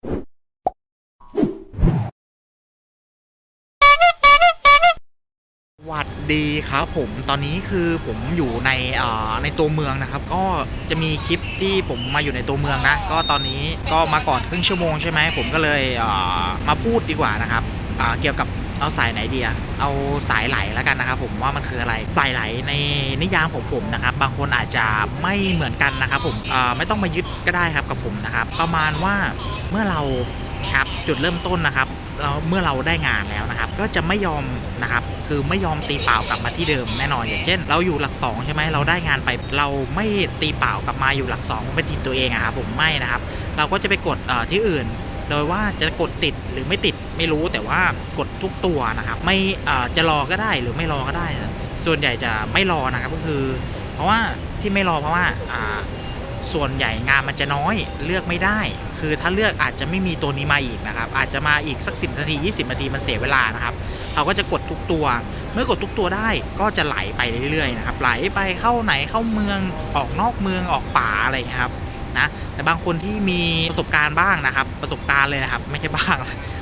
สวัสดีครับผมตอนนี้คือผมอยู่ในในตัวเมืองนะครับ ก็จะมีคลิปที่ผมมาอยู่ในตัวเมืองนะ ก็ตอนนี้ก็มาก่อนครึ่งชั่วโมงใช่ไหมผมก็เลยมาพูดดีกว่านะครับเกี่ยวกับ เอาสายไหนดีอะเอาสายไหลแล้วกันนะครับผมว่ามันคืออะไร สายไหลในนิยามของผมนะครับ บางคนอาจจะไม่เหมือนกันนะครับผมไม่ต้องมายึดก็ได้ครับกับผมนะครับ ประมาณว่าเมื่อเราครับจุดเริ่มต้นนะครับเราเมื่อเราได้งานแล้วนะครับ ก็จะไม่ยอมนะครับ คือไม่ยอมตีเปล่ากลับมาที่เดิมแน่นอนอย่างเช่น เราอยู่หลักสองใช่ไหมเราได้งานไปเราไม่ตีเปล่ากลับมาอยู่หลักสองเป็นทีมตัวเองอะครับผมไม่นะครับ เราก็จะไปกดที่อื่น โดยว่าจะกดติดหรือไม่ติดไม่รู้แต่ว่ากดทุกตัวนะครับไม่จะรอก็ได้หรือไม่รอก็ได้ ส่วนใหญ่จะไม่รอนะครับก็คือ เพราะว่าที่ไม่รอเพราะว่าส่วนใหญ่งานมันจะน้อยเลือกไม่ได้ คือถ้าเลือกอาจจะไม่มีตัวนี้มาอีกนะครับ อาจจะมาอีกสัก 10 นาที 20 นาทีมันเสียเวลานะครับ เราก็จะกดทุกตัว เมื่อกดทุกตัวได้ก็จะไหลไปเรื่อยๆนะครับไหลไปเข้าไหนเข้าเมืองออกนอกเมืองออกป่าอะไรอย่างนี้ครับ นะ แต่บางคนที่มีประสบการณ์บ้างนะครับ ประสบการณ์เลยนะครับ ไม่ใช่บ้าง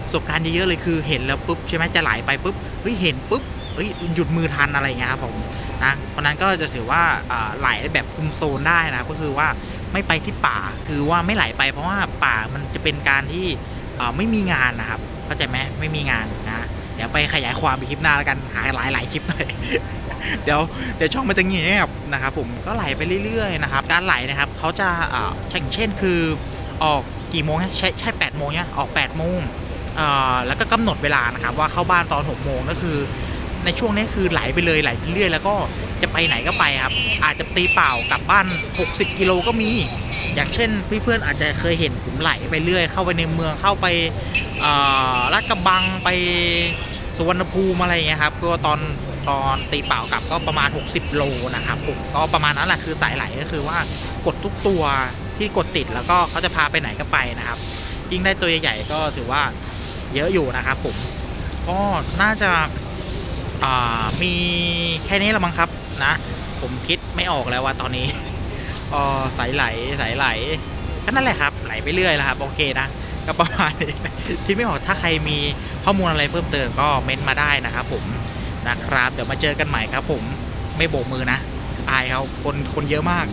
ประสบการณ์เยอะๆเลยคือเห็นแล้วปุ๊บใช่ไหมจะไหลไปปุ๊บเฮ้ยเห็นปุ๊บเฮ้ยหยุดมือทันอะไรเงี้ยครับผมนะเพราะนั้นก็จะถือว่าไหลแบบคุมโซนได้นะก็คือว่าไม่ไปที่ป่าคือว่าไม่ไหลไปเพราะว่าป่ามันจะเป็นการที่ไม่มีงานนะครับเข้าใจไหมไม่มีงานนะ เดี๋ยวไปขยายความไปคลิปหน้าแล้วกันหาหลายหลายๆคลิปหน่อยเดี๋ยวเดี๋ยวช่องมันจะเงียบนะครับผมก็ไหลไปเรื่อยๆนะครับการไหลนะครับเขาจะอ่าเช่นเช่นคือออกกี่โมงใช่ใช่แปดโมงเนี่ยออก8ปดโมงอ่อแล้วก็กำหนดเวลานะครับว่าเข้าบ้านตอน6กโมงก็คือในช่วงนี้คือไหลไปเลยไหลไปเรื่อยแล้วก็จะไปไหนก็ไปครับ อาจจะตีเปล่ากลับบ้าน 60 กิโลก็มี อย่างเช่นเพื่อนๆอาจจะเคยเห็นผมไหลไปเรื่อย เข้าไปในเมืองเข้าไปอ่อลาดกระบังไป สุวรรณภูมิอะไรเงี้ยครับก็ตอนตอนตีเปล่ากลับก็ประมาณ 60 โลนะครับผมก็ประมาณนั้นแหละคือสายไหลก็คือว่ากดทุกตัวที่กดติดแล้วก็เขาจะพาไปไหนก็ไปนะครับ ยิ่งได้ตัวใหญ่ๆก็ถือว่าเยอะอยู่นะครับผมก็น่าจะมีแค่นี้ละมั้งครับนะ ผมคิดไม่ออกแล้วว่าตอนนี้สายไหลสายไหลก็นั่นแหละครับ ไหลไปเรื่อยแล้วครับโอเคนะก็ประมาณนี้คิดไม่ออกถ้าใครมี ข้อมูลอะไรเพิ่มเติมก็เม้นต์มาได้นะครับผมนะครับ เดี๋ยวมาเจอกันใหม่ครับผมไม่โบกมือนะ อายเขาคนคนเยอะมาก